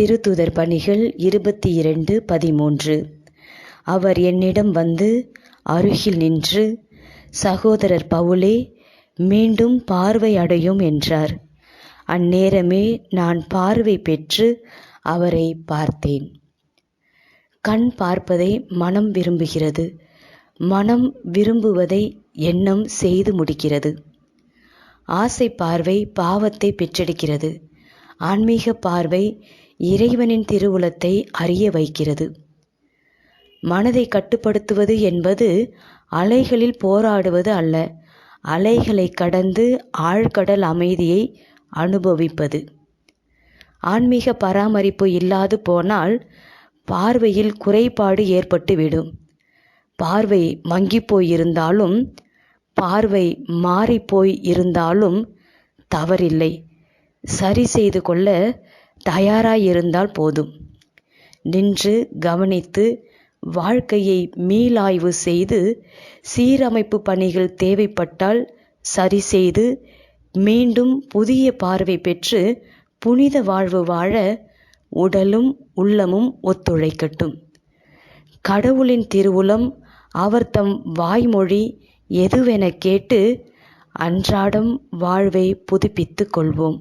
திருத்துதர் பணிகள் இருபத்தி இரண்டு பதிமூன்று. அவர் என்னிடம் வந்து அருகில் நின்று சகோதரர் பவுலே மீண்டும் பார்வை அடையும் என்றார். அந்நேரமே நான் பார்வை பெற்று அவரை பார்த்தேன். கண் பார்ப்பதை மனம் விரும்புகிறது. மனம் விரும்புவதை எண்ணம் செய்து முடிக்கிறது. ஆசை பார்வை பாவத்தை பெற்றெடுக்கிறது. ஆன்மீக பார்வை இறைவனின் திருவுளத்தை அறிய வைக்கிறது. மனதை கட்டுப்படுத்துவது என்பது அலைகளில் போராடுவது அல்ல அலைகளை கடந்து ஆழ்கடல் அமைதியை அனுபவிப்பது. ஆன்மீக பராமரிப்பு இல்லாது போனால் பார்வையில் குறைபாடு ஏற்பட்டுவிடும். பார்வை மங்கிப் போயிருந்தாலும் பார்வை மாறிப்போய் இருந்தாலும் தவறில்லை. சரி செய்து கொள்ள தயாராயிருந்தால் போதும். நின்று கவனித்து வாழ்க்கையை மீளாய்வு செய்து சீரமைப்பு பணிகள் தேவைப்பட்டால் சரி செய்து மீண்டும் புதிய பார்வை பெற்று புனித வாழ்வு வாழ உடலும் உள்ளமும் ஒத்துழைக்கட்டும். கடவுளின் திருவுளம் அவர் தம் வாய்மொழி எதுவென கேட்டு அன்றாடம் வாழ்வை புதுப்பித்து கொள்வோம்.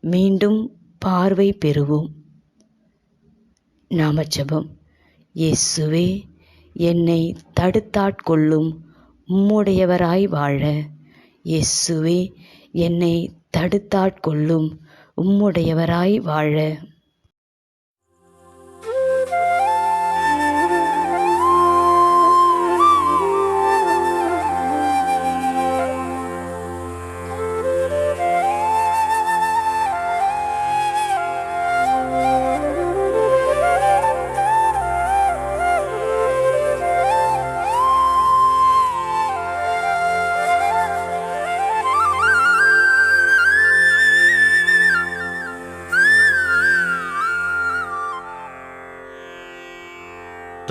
மீண்டும் பார்வை பெறுவோம். நாமச்சபம் இயேசுவே என்னை தடுத்தாட்கொள்ளும் உம்முடையவராய் வாழ. இயேசுவே என்னை தடுத்தாட்கொள்ளும் உம்முடையவராய் வாழ.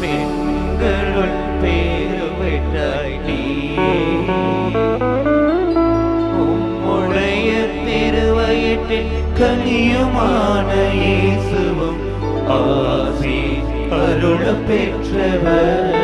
பெண்களுள் பேரு பெற்றாய் நீயே உம்முடைய திருவயிற்றின் கனியுமான இயேசுவும் ஆசி அருள பெற்றவர்.